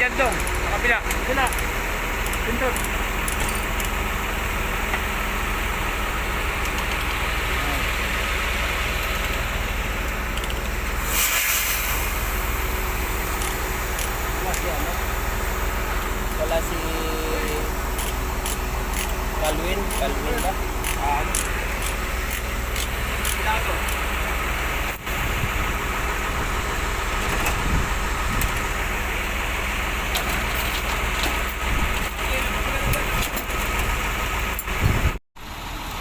Diyan dong, sa kabila. Kabila. Pinto. Wala si ano? Wala si Calvin, Calvin ba? Ah, ano?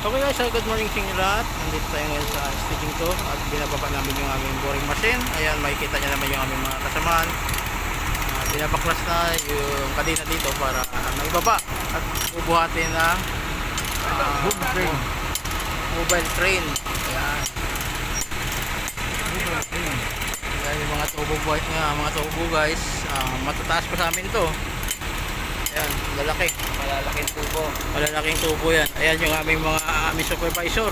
Okay guys, good morning sa inyo lahat. Nandito tayo ngayon sa staging to at binababa namin yung aming boring machine. Ayan, makikita nyo naman yung aming mga kasamaan. Uh, binabaklas na yung kadena dito para maibaba at bubuhatin ng uh, mobile crane. Ayan. Ayan yung mga tubo buhat nga, mga tubo guys. Uh, matataas pa sa amin to. Ayan, lalaki. Malalaking tubo. Malalaking tubo yan. Ayan yung aming mga aming supervisor.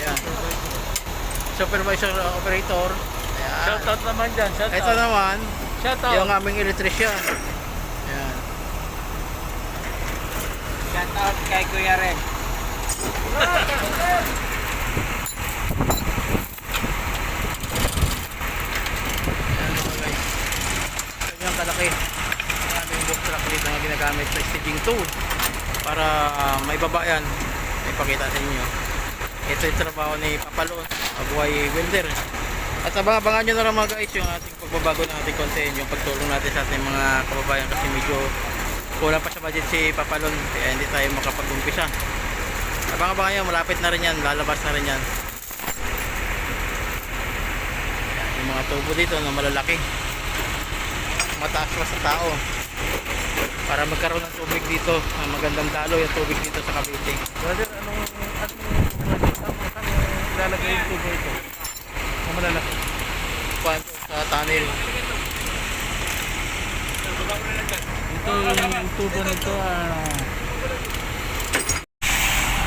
Ayan. Supervisor uh, operator. Ayan. Shoutout naman dyan. Shoutout. Ito naman, Shoutout. yung aming electrician. Ayan. Shout out kay Kuya Ren. Ayan mga guys. Ganyan kalaki. Dito na ginagamit sa staging 2 para uh, may baba yan. Ipakita sa inyo. Ito yung trabaho ni Papalo, Abuhay Welder. At abang-abangan nyo na lang mga guys yung ating pagbabago ng ating content, yung pagtulong natin sa ating mga kababayan kasi medyo kulang pa sa budget si Papalon kaya hindi tayo makapag-umpisa. Abang-abangan nyo, malapit na rin yan, lalabas na rin yan. Yung mga tubo dito na malalaki. Mataas pa sa tao. Para magkaroon ng tubig dito, ah, magandang dalo yung tubig dito sa Cavite. Brother, anong, anong, ilalagay yung tubo ito? Ang malalaki. Kwanto sa tunnel. Ito yung tubo nito, ano,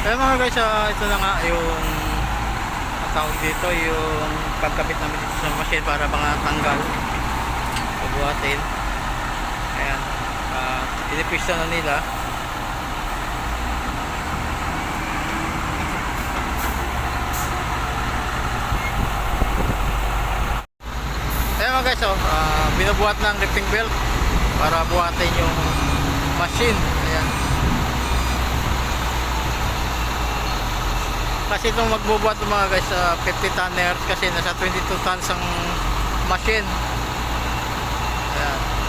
Kaya mga guys, ah, ito na nga yung ang tawag dito, yung pagkabit namin dito sa machine para mga tanggal. Pabuhatin. Ayan. Uh, pinipista na nila. Ayan mga guys, oh, ah, binubuhat ng lifting belt para buhatin yung machine. Ayan. kasi itong magbubuhat mga guys sa 50 tonners kasi nasa 22 tons ang machine ayan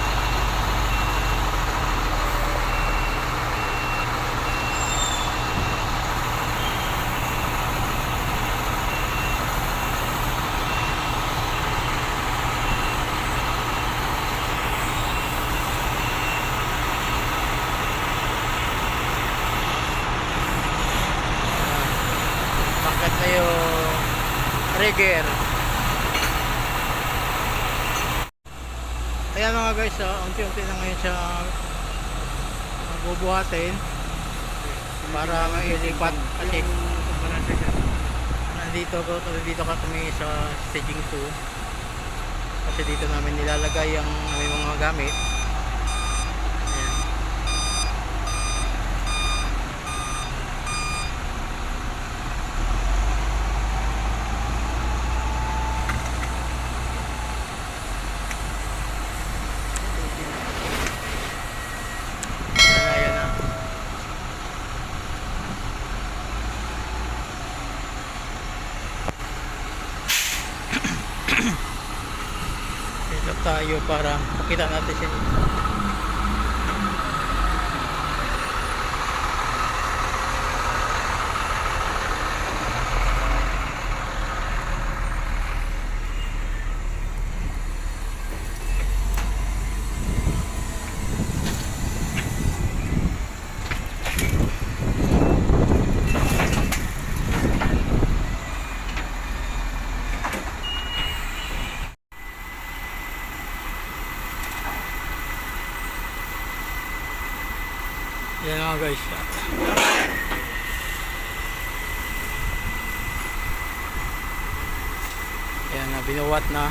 bakit na yung rigger ayan mga guys ah, unti-unti na ngayon siya bubuhatin para mailipat kasi nandito ko nandito ka kami sa staging 2 kasi dito namin nilalagay ang aming mga gamit ayan Ayan na, ayan na. Ito tayo para makita natin siya. Yan nga guys. Yan na binuwat na.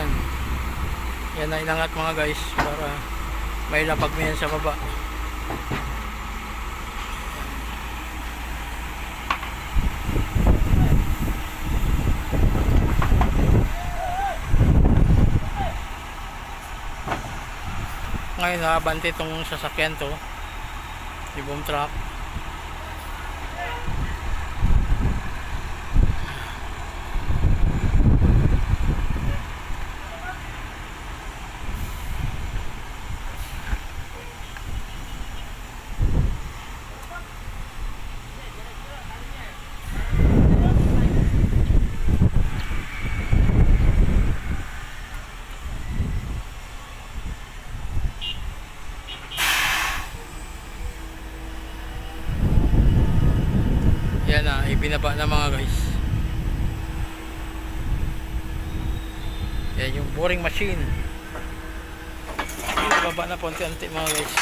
Yan yan na inangat mga guys para may lapag mo yan sa baba. Ngayon nakabante itong sasakyan to yung boom truck Yan na, mga guys. Yan yung boring machine. Ibaba na po unti-unti mga guys.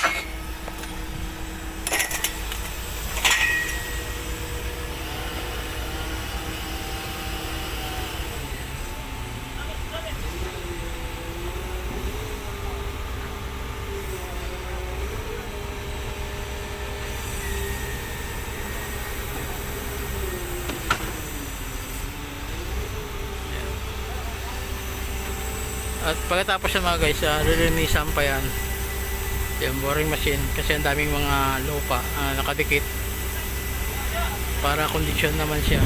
At pagkatapos yan mga guys, uh, lilinisan pa yan. Yung boring machine kasi ang daming mga lupa ah, nakadikit para kondisyon naman siya.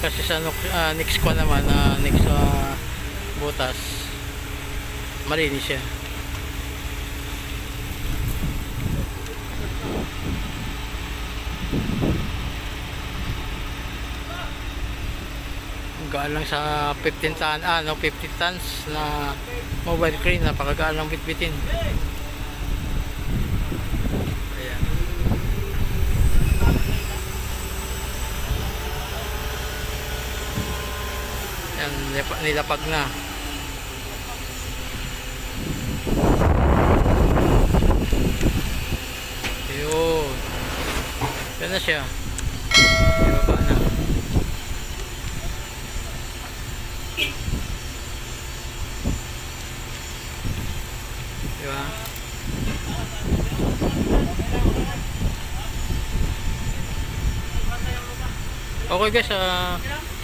Kasi sa ah, next ko naman, ah, next ah, butas, malinis siya. Gaan lang sa 15 ton, ah, no, 50 tons na mobile crane, napakagaan lang bitbitin. Ayan. Yan, nilapa- nilapag na. Yun. Yan na siya. Ibaba Okay guys, ah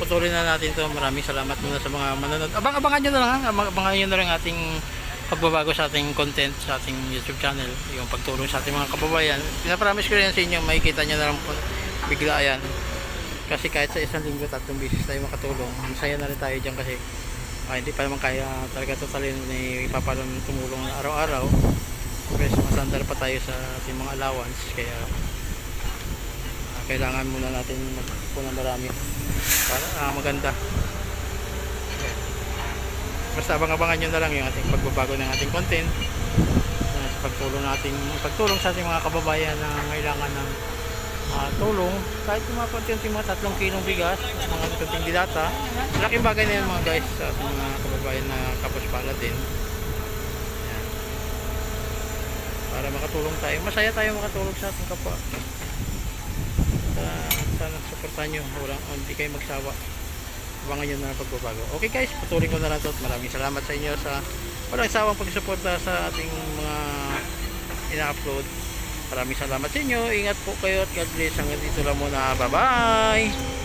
patuloy na natin to. Maraming salamat muna sa mga manonood. Abang-abangan nyo na lang. Abang-abangan nyo na lang ating pagbabago sa ating content sa ating YouTube channel. Yung pagtulong sa ating mga kababayan. Pinapromise ko rin sa inyo, makikita nyo na lang po bigla yan. Kasi kahit sa isang linggo, tatlong bisis tayo makatulong. Masaya na rin tayo dyan kasi ah, hindi pa naman kaya talaga totalin ni ipapalong tumulong na araw-araw. Pero masandar pa tayo sa ating mga allowance. Kaya ah, kailangan muna natin magpunan marami para ah, maganda. Basta abang-abangan nyo na lang yung ating pagbabago ng ating content sa pagtulong nating pagtulong sa ating mga kababayan na kailangan ng ah, tulong kahit yung mga konti mga tatlong kilong bigas mga konting dilata laking bagay na yun mga guys sa ating mga kababayan na kapos pala din Yan. Para makatulong tayo masaya tayo makatulong sa ating kapwa uh, sana supportan nyo wala, hindi kayo magsawa abangan nyo na pagbabago okay guys patuloy ko na lang to at maraming salamat sa inyo sa walang sawang pagsuporta sa ating mga ina-upload Maraming salamat sa inyo. Ingat po kayo at God bless. Hanggang dito lang muna. Bye-bye!